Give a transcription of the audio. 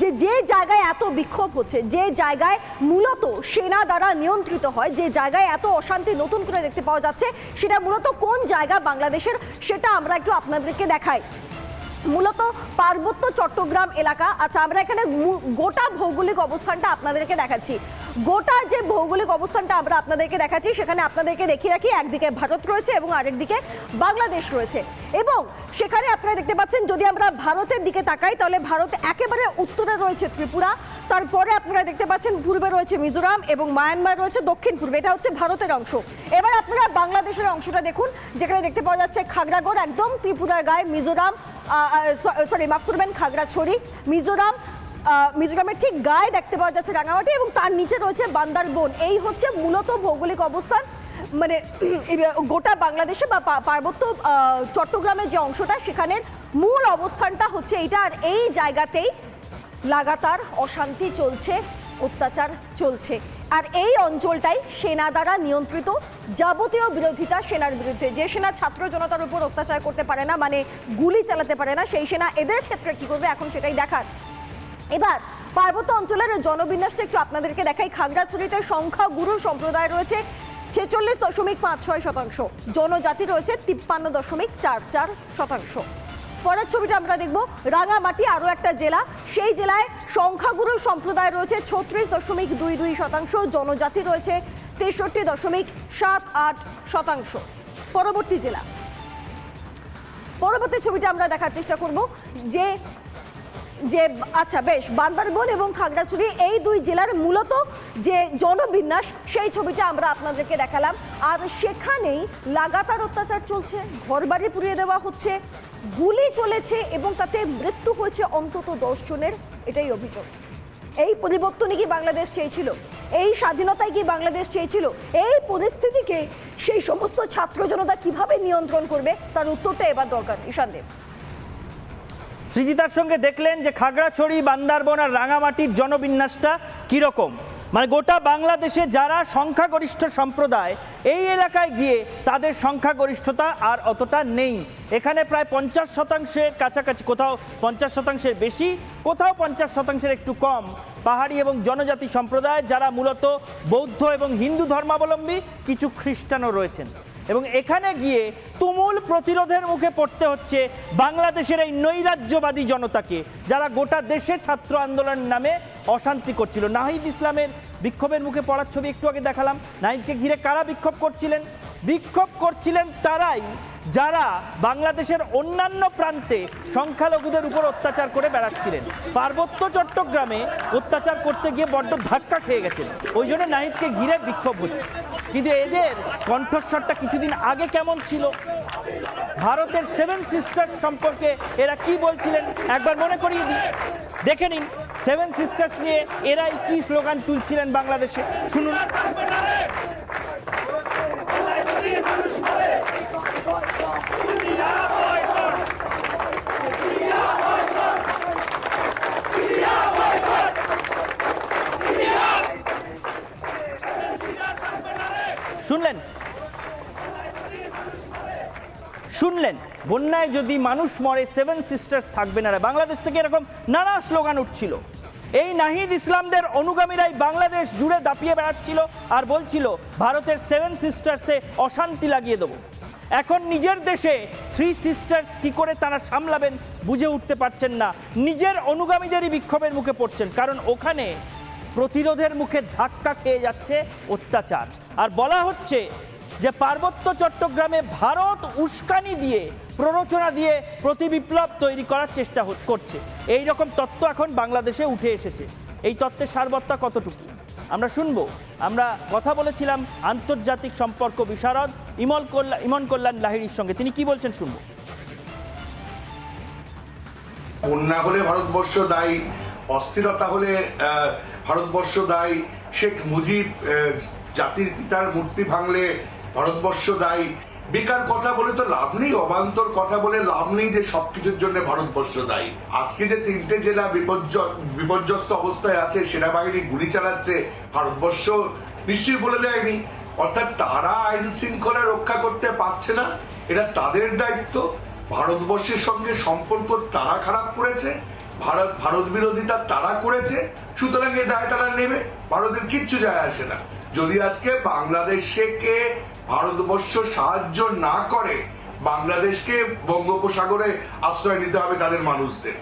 যে যে জায়গায় এত বিক্ষোভ হচ্ছে, যে জায়গায় মূলত সেনা দ্বারা নিয়ন্ত্রিত হয়, যে জায়গায় এত অশান্তি নতুন করে দেখতে পাওয়া যাচ্ছে, সেটা মূলত কোন জায়গা বাংলাদেশের, সেটা আমরা একটু আপনাদেরকে দেখাই। মূলত পার্বত্য চট্টগ্রাম এলাকা আচ্ছা আমরা এখানে গোটা ভৌগোলিক অবস্থানটা আপনাদেরকে দেখাচ্ছি। গোটা যে ভৌগোলিক অবস্থানটা আমরা আপনাদেরকে দেখাচ্ছি, সেখানে আপনাদেরকে দেখিয়ে রাখি, একদিকে ভারত রয়েছে এবং আরেকদিকে বাংলাদেশ রয়েছে। এবং সেখানে আপনারা দেখতে পাচ্ছেন, যদি আমরা ভারতের দিকে তাকাই, তাহলে ভারত একেবারে উত্তরে রয়েছে ত্রিপুরা। তারপরে আপনারা দেখতে পাচ্ছেন, পূর্বে রয়েছে মিজোরাম এবং মায়ানমার রয়েছে দক্ষিণ পূর্বে। এটা হচ্ছে ভারতের অংশ। এবার আপনারা বাংলাদেশের অংশটা দেখুন, যেখানে দেখতে পাওয়া যাচ্ছে খাগড়াগড়, একদম ত্রিপুরার গায়ে মিজোরাম সরি মাফ করবেন, খাগড়াছড়ি, মিজোরাম মিজোরামের ঠিক গায়ে দেখতে পাওয়া যাচ্ছে রাঙামাটি এবং তার নিচে রয়েছে বান্দারবন। এই হচ্ছে মূলত ভৌগোলিক অবস্থান। মানে গোটা বাংলাদেশে বা পার্বত্য চট্টগ্রামের যে অংশটা, সেখানের মূল অবস্থানটা হচ্ছে এইটা আর এই জায়গাতেই লাগাতার অশান্তি চলছে, অত্যাচার চলছে। আর এই অঞ্চলটাই সেনা দ্বারা নিয়ন্ত্রিত। যাবতীয় বিরোধিতা সেনার বিরুদ্ধে। যে সেনা ছাত্র জনতার উপর অত্যাচার করতে পারে না মানে গুলি চালাতে পারে না, সেই সেনা এদের ক্ষেত্রে কি করবে? এখন সেটাই দেখার। এবার পার্বত্য অঞ্চলের জনবিন্যাসটা একটু আপনাদেরকে দেখাই। খাগড়াছড়িতে সংখ্যা গুরু সম্প্রদায় রয়েছে ছেচল্লিশ দশমিক পাঁচ ছয় শতাংশ। জনজাতি রয়েছে তিপ্পান্ন দশমিক চার চার শতাংশ। পরের ছবিটা আমরা দেখব। রাঙামাটি আরও একটা জেলা। সেই জেলায় সংখ্যাগুরু সম্প্রদায় রয়েছে ছত্রিশ দশমিক দুই দুই শতাংশ। জনজাতি রয়েছে তেষট্টি দশমিক সাত আট শতাংশ। পরবর্তী জেলা। পরবর্তী ছবিটা আমরা দেখার চেষ্টা করব যে যে আচ্ছা বেশ, বান্দরবন এবং খাগড়াছড়ি এই দুই জেলার মূলত যে জনবিন্যাস, সেই ছবিটা আমরা আপনাদেরকে দেখালাম। আর সেখানেই লাগাতার অত্যাচার চলছে, ঘরবাড়ি পুড়িয়ে দেওয়া হচ্ছে, গুলি চলেছে এবং তাতে মৃত্যু হয়েছে অন্তত জনের, এটাই অভিযোগ। এই পরিবর্তনই কি বাংলাদেশ চেয়েছিল? এই স্বাধীনতায় কি বাংলাদেশ চেয়েছিল? এই পরিস্থিতিকে সেই সমস্ত ছাত্র জনতা কীভাবে নিয়ন্ত্রণ করবে? তার উত্তরটা এবার দরকার, ঈশান দেব সৃজিতার সঙ্গে দেখলেন যে খাগড়াছড়ি, বান্দারবন আর রাঙামাটির জনবিন্যাসটা কীরকম। মানে গোটা বাংলাদেশে যারা সংখ্যাগরিষ্ঠ সম্প্রদায়, এই এলাকায় গিয়ে তাদের সংখ্যাগরিষ্ঠতা আর অতটা নেই। এখানে প্রায় পঞ্চাশ শতাংশের কাছাকাছি, কোথাও পঞ্চাশ শতাংশের বেশি, কোথাও পঞ্চাশ শতাংশের একটু কম, পাহাড়ি এবং জনজাতি সম্প্রদায়, যারা মূলত বৌদ্ধ এবং হিন্দু ধর্মাবলম্বী, কিছু খ্রিস্টানও রয়েছেন। এবং এখানে গিয়ে তুমুল প্রতিরোধের মুখে পড়তে হচ্ছে বাংলাদেশের এই নৈরাজ্যবাদী জনতাকে, যারা গোটা দেশে ছাত্র আন্দোলন নামে অশান্তি করছিল। নাহিদ ইসলামের বিক্ষোভের মুখে পড়ার ছবি একটু আগে দেখালাম। নাহিদকে ঘিরে কারা বিক্ষোভ করছিলেন? বিক্ষোভ করছিলেন তারাই, যারা বাংলাদেশের অন্যান্য প্রান্তে সংখ্যালঘুদের উপর অত্যাচার করে বেড়াচ্ছিলেন। পার্বত্য চট্টগ্রামে অত্যাচার করতে গিয়ে বড্ড ধাক্কা খেয়ে গেছেন। ওই জন্য নাহিদকে ঘিরে বিক্ষোভ হচ্ছে। কিন্তু এদের কণ্ঠস্বরটা কিছুদিন আগে কেমন ছিল? ভারতের সেভেন সিস্টার্স সম্পর্কে এরা কি বলছিলেন? একবার মনে করিয়ে দিই। দেখে নিন, সেভেন সিস্টার্স নিয়ে এরাই কি স্লোগান তুলছিলেন বাংলাদেশে। শুনুন। শুনলেন, বন্যায় যদি মানুষ মরে সেভেন সিস্টার্স থাকবে না বাংলাদেশ থেকে এরকম নানা স্লোগান উঠছিল। এই নাহিদ ইসলামদের অনুগামীরাই বাংলাদেশ জুড়ে দাপিয়ে বেড়াচ্ছিল আর বলছিল, ভারতের সেভেন সিস্টার্সে অশান্তি লাগিয়ে দেবো। এখন নিজের দেশে থ্রি সিস্টার্স কি করে তারা সামলাবেন, বুঝে উঠতে পারছেন না। নিজের অনুগামীদেরই বিক্ষোভের মুখে পড়ছেন, কারণ ওখানে প্রতিরোধের মুখে ধাক্কা খেয়ে যাচ্ছে অত্যাচার। আর বলা হচ্ছে যে পার্বত্য চট্টগ্রামে ভারত উস্কানি দিয়ে, প্ররোচনা দিয়ে প্রতিবিপ্লব তৈরি করার চেষ্টা করছে। এই রকম তত্ত্ব এখন বাংলাদেশে উঠে এসেছে। এই তত্ত্বের সারবত্তা কতটুকু? আমরা শুনব। আমরা কথা বলেছিলাম আন্তর্জাতিক সম্পর্ক বিশারদ ইমল কল্যাণ ইমন কল্যাণ লাহিড়ির সঙ্গে। তিনি কি বলছেন শুনব। বন্যা হলে ভারতবর্ষ দায়ী। অস্থিরতা হলে ভারতবর্ষ দায়ী শেখ মুজিব জাতির পিতার মূর্তি ভাঙলে ভারতবর্ষ দায়ী। বেকার কথা বলে তো লাভ নেই, অবান্তর কথা বলে লাভ নেই যে সবকিছুর জন্য ভারতবর্ষ দায়ী। আজকে যে তিনটে জেলা বিপর্য- বিপর্যস্ত অবস্থায় আছে, সেনাবাহিনী গুলি চালাচ্ছে, ভারতবর্ষ নিশ্চয়ই বলে দেয়নি। অর্থাৎ তারা আইন শৃঙ্খলা রক্ষা করতে পারছে না, এটা তাদের দায়িত্ব। ভারতবর্ষের সঙ্গে সম্পর্ক তারা খারাপ করেছে ভারত ভারত বিরোধিতা তারা করেছে, সুতরাং এ দায় তারা নেবে। ভারতের কিচ্ছু যায় আসে না। যদি আজকে বাংলাদেশকে ভারতবর্ষ সাহায্য না করে, বাংলাদেশকে বঙ্গোপসাগরে আশ্রয় নিতে হবে তাদের মানুষদের।